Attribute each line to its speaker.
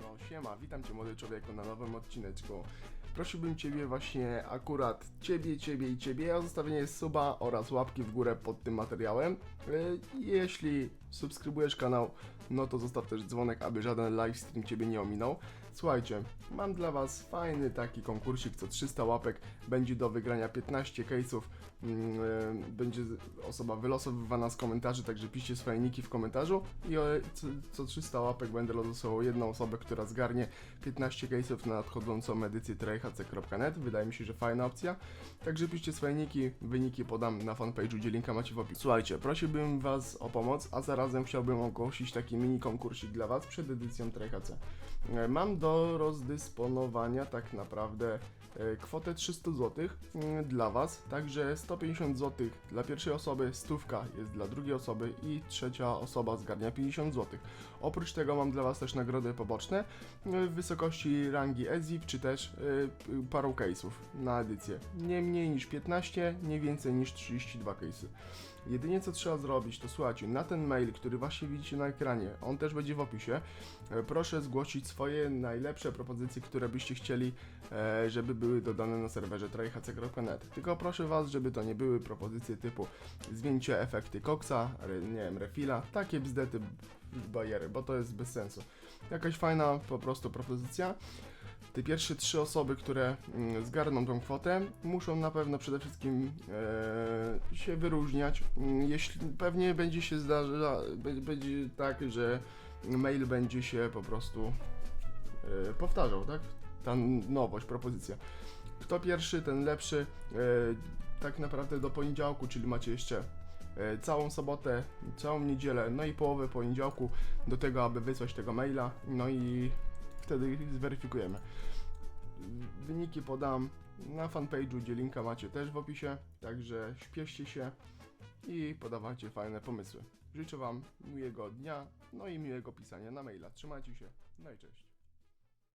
Speaker 1: No siema, witam cię młody człowieku na nowym odcineczku. Prosiłbym ciebie właśnie akurat ciebie, ciebie i ciebie o zostawienie suba oraz łapki w górę pod tym materiałem. Yy, Jeśli subskrybujesz kanał, no to zostaw też dzwonek, aby żaden livestream ciebie nie ominął. Słuchajcie, mam dla was fajny taki konkursik, co 300 łapek, będzie do wygrania 15 case'ów, mm, yy, będzie osoba wylosowywana z komentarzy, także piszcie swoje niki w komentarzu i co, co 300 łapek będę losował jedną osobę, która zgarnie 15 case'ów na nadchodzącą edycję trayhace.net. Wydaje mi się, że fajna opcja. Także piszcie swoje niki, wyniki podam na fanpage'u, gdzie linka macie w opisie. Słuchajcie, prosiłbym was o pomoc, a zarazem chciałbym ogłosić taki mini konkursik dla was przed edycją TryHC. E, Mam do rozdysponowania tak naprawdę e, kwotę 300 zł mm, dla was, także 150 zł dla pierwszej osoby, stówka jest dla drugiej osoby i trzecia osoba zgarnia 50 zł. Oprócz tego mam dla was też nagrody poboczne e, w wysokości rangi EZIF, czy też parą case'ów na edycję. Nie mniej niż 15, nie więcej niż 32 case'y. Jedynie co trzeba zrobić, to słuchajcie, na ten mail, który właśnie widzicie na ekranie, on też będzie w opisie, e, proszę zgłosić swoje najlepsze propozycje, które byście chcieli, e, żeby były dodane na serwerze tryhc.net. Tylko proszę was, żeby to nie były propozycje typu zmieńcie efekty koksa, nie wiem, refila, takie bzdety bajery, bo to jest bez sensu. Jakaś fajna po prostu propozycja. Te pierwsze trzy osoby, które mm, zgarną tą kwotę, muszą na pewno przede wszystkim e, się wyróżniać. Mm, Jeśli pewnie będzie się zdarza, będzie tak, że mail będzie się po prostu e, powtarzał, tak? Ta nowość, propozycja. Kto pierwszy, ten lepszy. E, tak naprawdę do poniedziałku, czyli macie jeszcze e, całą sobotę, całą niedzielę, no i połowę poniedziałku do tego, aby wysłać tego maila, no i wtedy zweryfikujemy. Wyniki podam na fanpage'u, gdzie linka macie też w opisie, także śpieszcie się i podawajcie fajne pomysły. Życzę Wam miłego dnia, no i miłego pisania na maila. Trzymajcie się, no i cześć.